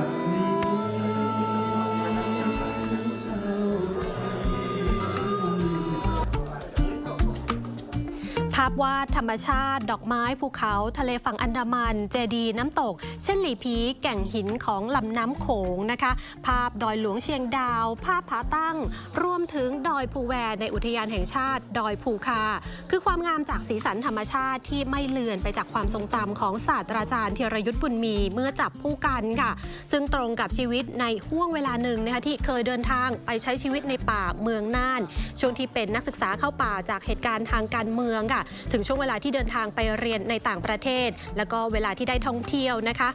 ภาพวาดธรรมชาติ ดอกไม้ภูเขา ทะเลฝั่งอันดามัน เจดี น้ำตก เช่นหลีพีแก่งหินของลำน้ำโขงนะคะ ภาพดอยหลวงเชียงดาว ภาพผาตั้ง รวมถึง อยภูแวในอุทยานแห่งชาติ ดอยภูคา คือความงามจากสีสันธรรมชาติที่ไม่เลือนไปจากความทรงจำของศาสตราจารย์ธีรยุทธ์บุญมีเมื่อจับผู้กันค่ะ ซึ่งตรงกับชีวิตในห่วงเวลาหนึ่งนะคะที่เคยเดินทางไปใช้ชีวิตในป่าเมืองน่าน ช่วงที่เป็นนักศึกษาเข้าป่าจากเหตุการณ์ทางการเมืองค่ะ ถึงช่วงเวลาที่เดินทางไปเรียนในต่างประเทศ แล้วก็เวลาที่ได้ท่องเที่ยวนะคะ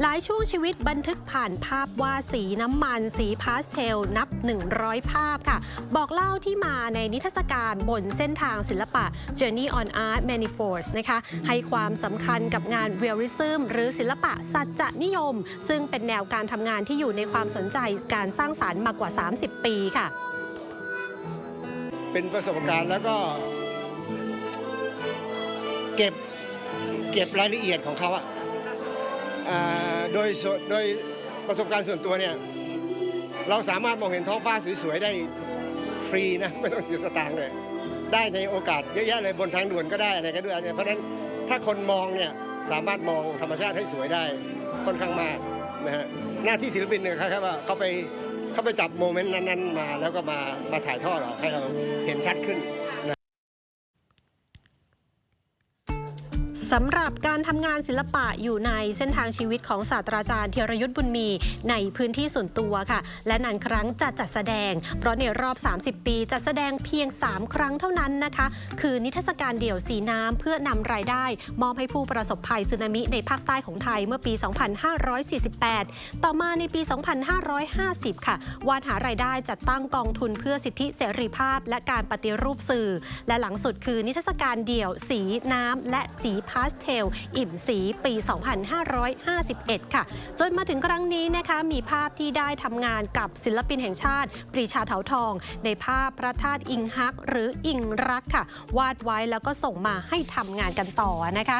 หลายช่วงชีวิตบันทึกผ่านภาพวาดสีน้ำมัน สีพาสเทลนับ 100 ภาพค่ะ บอกเล่าที่มาในนิทรรศการบนเส้นทางศิลปะ Journey on Art Manifolds นะคะให้ความสำคัญกับงาน Realism หรือศิลปะสัจจนิยม ซึ่งเป็นแนวการทำงานที่อยู่ในความสนใจการสร้างสารรค์มากว่า 30 ปีค่ะ เป็นประสบการณ์แล้วก็ เก็บเก็บรายละเอียดของเขาอะอ่าโดยโดยประสบการณ์ส่วนตัวเนี่ย เราสามารถมองเห็นท้องฟ้าสวยๆได้ ฟรีนะไม่ต้องเสียสตางค์เลยได้ในโอกาสเยอะแยะเลยบนทางด่วนก็ได้อะไรก็ด้วยเนี่ยเพราะฉะนั้นถ้าคนมองเนี่ยสามารถมองธรรมชาติให้สวยได้ค่อนข้างมากนะฮะหน้าที่ศิลปินเนี่ยครับว่าเขาไปเขาไปจับโมเมนต์นั้นๆมา แล้วก็มามาถ่ายทอดออกให้เราเห็นชัดขึ้น สำหรับการทำงานศิลปะอยู่ในเส้นทางชีวิตของศาสตราจารย์ธีรยุทธ์บุญมีในพื้นที่ส่วนตัวค่ะ และนานครั้งจะจัดแสดง เพราะในรอบ 30 ปีจัดแสดงเพียง 3 ครั้งเท่านั้นนะคะ คือนิทรรศการเดี่ยวสีน้ำเพื่อนำรายได้ มอบให้ผู้ประสบภัยสึนามิในภาคใต้ของไทยเมื่อปี 2548 ต่อมาในปี 2550 ค่ะวาดหารายได้จัดตั้งกองทุนเพื่อสิทธิเสรีภาพ และการปฏิรูปสื่อ และหลังสุดคือนิทรรศการเดี่ยวสีน้ำและสีพาสเทล อิ่มสีปี 2551 ค่ะ จนมาถึงครั้งนี้นะคะมีภาพที่ได้ทำงานกับศิลปินแห่งชาติ ปรีชาเถาทอง ในภาพพระธาตุอิงฮัก หรืออิงรักค่ะ วาดไว้แล้วก็ส่งมาให้ทำงานกันต่อนะคะ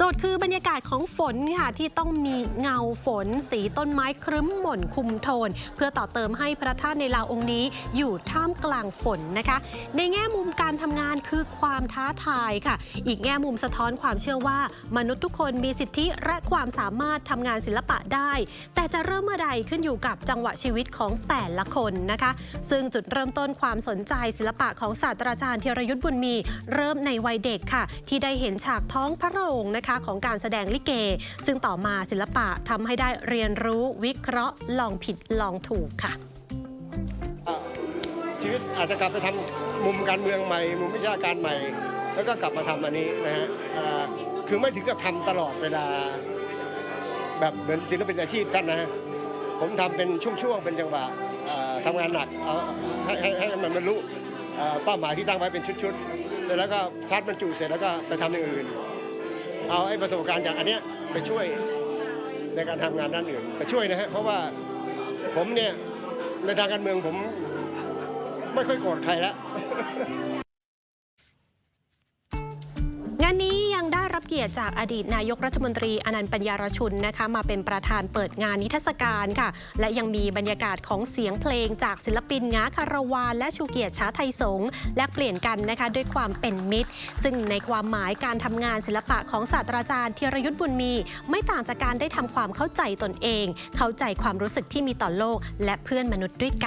โจทย์คือบรรยากาศของฝนค่ะที่ต้องมีเงาฝน สีต้นไม้ครึ้มหม่นคุมโทน เพื่อต่อเติมให้พระธาตุในลาวองค์นี้อยู่ท่ามกลางฝนนะคะ ในแง่มุมการทำงานคือความท้าทายค่ะ อีกแง่มุมสะท้อนความเชื่อว่า มนุษย์ทุกคนมีสิทธิและความสามารถทำงานศิลปะได้ แต่จะเริ่มเมื่อใดขึ้นอยู่กับจังหวะชีวิตของแต่ละคนนะคะ ซึ่งจุดเริ่มต้นความสนใจศิลปะของศาสตราจารย์ธีรยุทธ์บุญมี เริ่มในวัยเด็กค่ะ ที่ได้เห็นฉากท้องพระโรงนะคะของการแสดงลิเก ซึ่งต่อมาศิลปะทำให้ได้เรียนรู้วิเคราะห์ลองผิดลองถูกค่ะชีวิตอาจจะกลับไปทำมุมการเมืองใหม่ มุมวิชาการใหม่ แล้วก็กลับมาทำอันนี้นะฮะคือไม่ถึงกับทำตลอดเวลา แบบเหมือนศิลปินอาชีพท่านนะผมทำเป็นช่วงๆเป็นจังหวะอ่าทำงานหนักให้ให้ให้มันบรรลุเป้าหมายที่ตั้งไว้เป็นชุดๆ เสร็จแล้วก็ชาร์จบรรจุเสร็จแล้วก็ไปทำอย่างอื่น เอาไอ้ประสบการณ์จากอันเนี้ยไปช่วยในการทำงานด้านอื่นไปช่วยนะฮะเพราะว่าผมเนี่ยในทางการเมืองผมไม่ค่อยโกรธใครแล้ว ยังได้รับเกียรติจากอดีตนายกรัฐมนตรีอนันต์ปัญญารชุนนะคะ มาเป็นประธานเปิดงานนิทรรศการค่ะ และยังมีบรรยากาศของเสียงเพลงจากศิลปินง้าคารวานและชูเกียรติช้าไทยสงแลกเปลี่ยนกันนะคะด้วยความเป็นมิตร ซึ่งในความหมายการทำงานศิลปะของศาสตราจารย์ธีรยุทธ์บุญมี ไม่ต่างจากการได้ทำความเข้าใจตนเอง เข้าใจความรู้สึกที่มีต่อโลก และเพื่อนมนุษย์ด้วยกัน